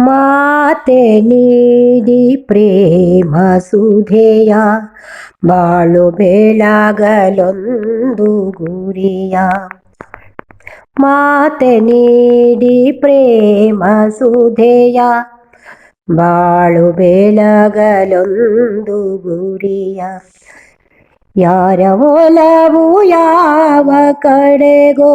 ಮಾತೆ ನೀಡಿ ಪ್ರೇಮ ಸುಧೆಯ ಬಾಳು ಬೆಳಗಲೊಂದು ಗುರಿಯ ಮಾತೆ ನೀಡಿ ಪ್ರೇಮ ಸುಧೆಯ ಬಾಳು ಬೆಳಗಲೊಂದು ಗುರಿಯ ಯಾರ ಒಲವು ಯಾವ ಕಡೆಗೋ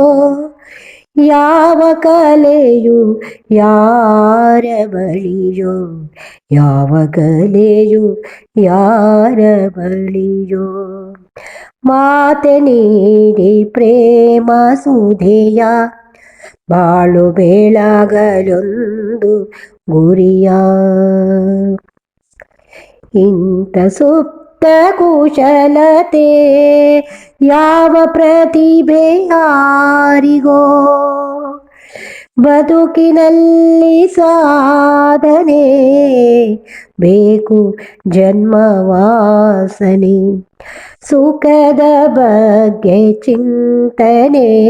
ಯಾವ ಕಲೆಯು ಯಾರ ಬಳಿಯೋ? ಯಾವ ಕಲೆಯು ಯಾರ ಬಳಿಯೋ? ಮಾತೆ ನೀಡಿ ಪ್ರೇಮ ಸುಧೆಯ, ಬಾಳು ಬೆಳಗಲೊಂದು ಗುರಿಯ. ಇಂಥ ಸುಪ್ತ ಕುಶಲತೆ ಯಾವ ಪ್ರತಿಭೆ ಯಾರಿಗೋ ಬದುಕಿನಲ್ಲಿ ಸಾಧನೆ ಬೇಕು ಜನ್ಮವಾಸನೆ ಸುಖದ ಬಗ್ಗೆ ಚಿಂತನೆ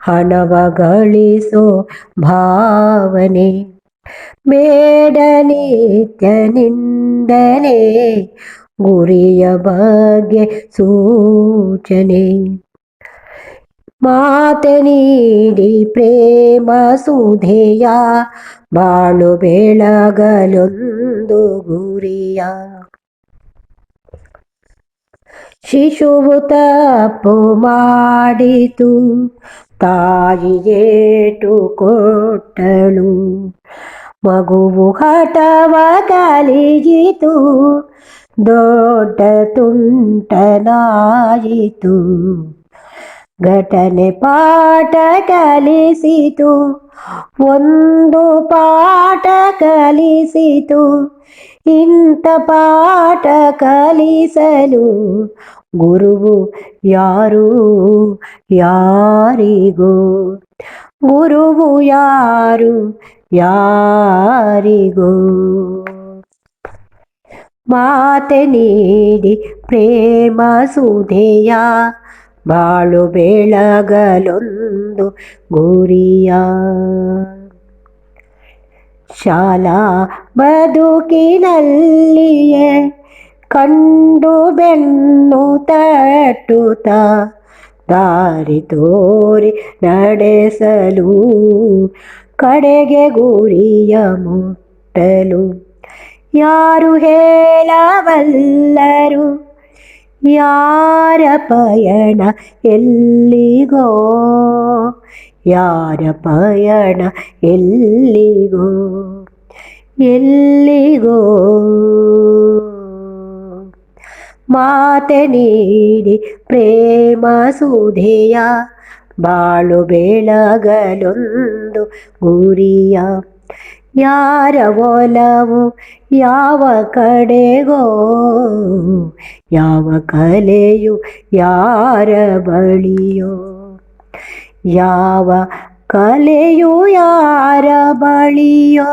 ಹಣವ ಗಳಿಸೋ ಭಾವನೆ ಬೇಡ ನಿತ್ಯ ನಿಂದನೆ ಗುರಿಯ ಬಗ್ಗೆ ಸೂಚನೆ. ಮಾತೆ ನೀಡಿ ಪ್ರೇಮ ಸುಧೆಯ, ಬಾಳು ಬೆಳಗಲೊಂದು ಗುರಿಯ. ಶಿಶುವು ತಪ್ಪು ಮಾಡಿತು ತಾಯಿಯೇಟು ಕೊಟ್ಟಳು. ಮಗುವು ಹಠವ ಕಲಿಯಿತು ದೊಡ್ಡ ತುಂಟನಾಯಿತು ಘಟನೆ ಪಾಠ ಕಲಿಸಿತು. ಒಂದು ಪಾಠ ಕಲಿಸಿತು. ಇಂಥ ಪಾಠ ಕಲಿಸಲು ಗುರುವು ಯಾರು? ಯಾರಿಗೋ? ಗುರುವು ಯಾರು? ಯಾರಿಗೋ? ಮಾತೆ ನೀಡಿ ಪ್ರೇಮ ಸುಧೆಯ ಬಾಳು ಬೆಳಗಲೊಂದು ಗುರಿಯ. ಶಾಲಾ ಬದುಕಿನಲ್ಲಿಯೇ ಕಂಡು ಬೆನ್ನು ತಟ್ಟುತ್ತ ದಾರಿ ತೋರಿ ನಡೆಸಲು ಕಡೆಗೆ ಗುರಿಯ ಮುಟ್ಟಲು ಯಾರು ಹೇಳವಲ್ಲರು ಯಾರ ಪಯಣ ಎಲ್ಲಿಗೋ? ಯಾರ ಪಯಣ ಎಲ್ಲಿಗೋ? ಎಲ್ಲಿಗೋ? ಮಾತೆ ನೀಡಿ ಪ್ರೇಮ ಸುಧೆಯ, ಬಾಳು ಬೆಳಗಲೊಂದು ಗುರಿಯ. ಯಾರ ಒಲವು ಯಾವ ಕಡೆಗೋ ಯಾವ ಕಲೆಯು ಯಾರ ಬಳಿಯೋ ಯಾವ ಕಲೆಯು ಯಾರ ಬಳಿಯೋ